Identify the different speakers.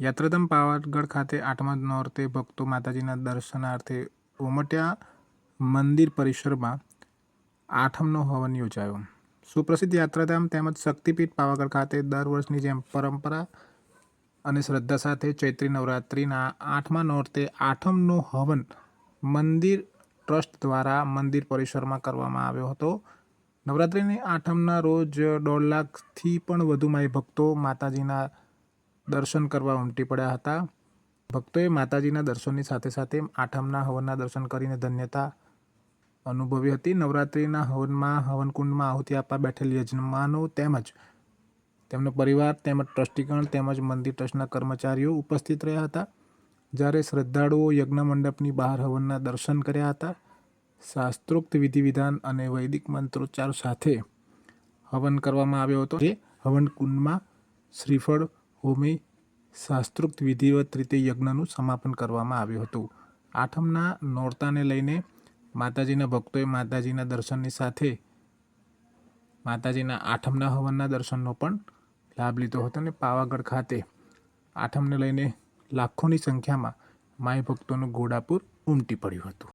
Speaker 1: યાત્રાધામ પાવાગઢ ખાતે આઠમા નોરતે ભક્તો માતાજીના દર્શનાર્થે ઉમટ્યા મંદિર પરિસરમાં આઠમનો હવન યોજાયો. સુપ્રસિદ્ધ યાત્રાધામ તેમજ શક્તિપીઠ પાવાગઢ ખાતે દર વર્ષની જેમ પરંપરા અને શ્રદ્ધા સાથે ચૈત્રી નવરાત્રિના આઠમા નોરતે આઠમનો હવન મંદિર ટ્રસ્ટ દ્વારા મંદિર પરિસરમાં કરવામાં આવ્યો હતો. નવરાત્રિની આઠમના રોજ દોઢ લાખથી પણ વધુ માય ભક્તો માતાજીના દર્શન કરવા ઉમટી પડ્યા હતા. ભક્તોએ માતાજીના દર્શનની સાથે સાથે આઠમના હવનના દર્શન કરીને ધન્યતા અનુભવી હતી. નવરાત્રિના હવનમાં હવનકુંડમાં આહુતિ આપવા બેઠેલ યજમાનો તેમજ તેમનો પરિવાર તેમજ ટ્રસ્ટીગણ તેમજ મંદિર ટ્રસ્ટના કર્મચારીઓ ઉપસ્થિત રહ્યા હતા. જ્યારે શ્રદ્ધાળુઓ યજ્ઞ મંડપની બહાર હવનના દર્શન કર્યા હતા. શાસ્ત્રોક્ત વિધિ વિધાન અને વૈદિક મંત્રોચ્ચાર સાથે હવન કરવામાં આવ્યો હતો. જે હવન કુંડમાં શ્રીફળ હોમી શાસ્ત્રોક્ત વિધિવત રીતે યજ્ઞનું સમાપન કરવામાં આવ્યું હતું. આઠમના નોરતાને લઈને માતાજીના ભક્તોએ માતાજીના દર્શનની સાથે માતાજીના આઠમના હવનના દર્શનનો પણ લાભ લીધો હતો અને પાવાગઢ ખાતે આઠમને લઈને લાખોની સંખ્યામાં માય ભક્તોનું ઘોડાપુર ઉમટી પડ્યું હતું.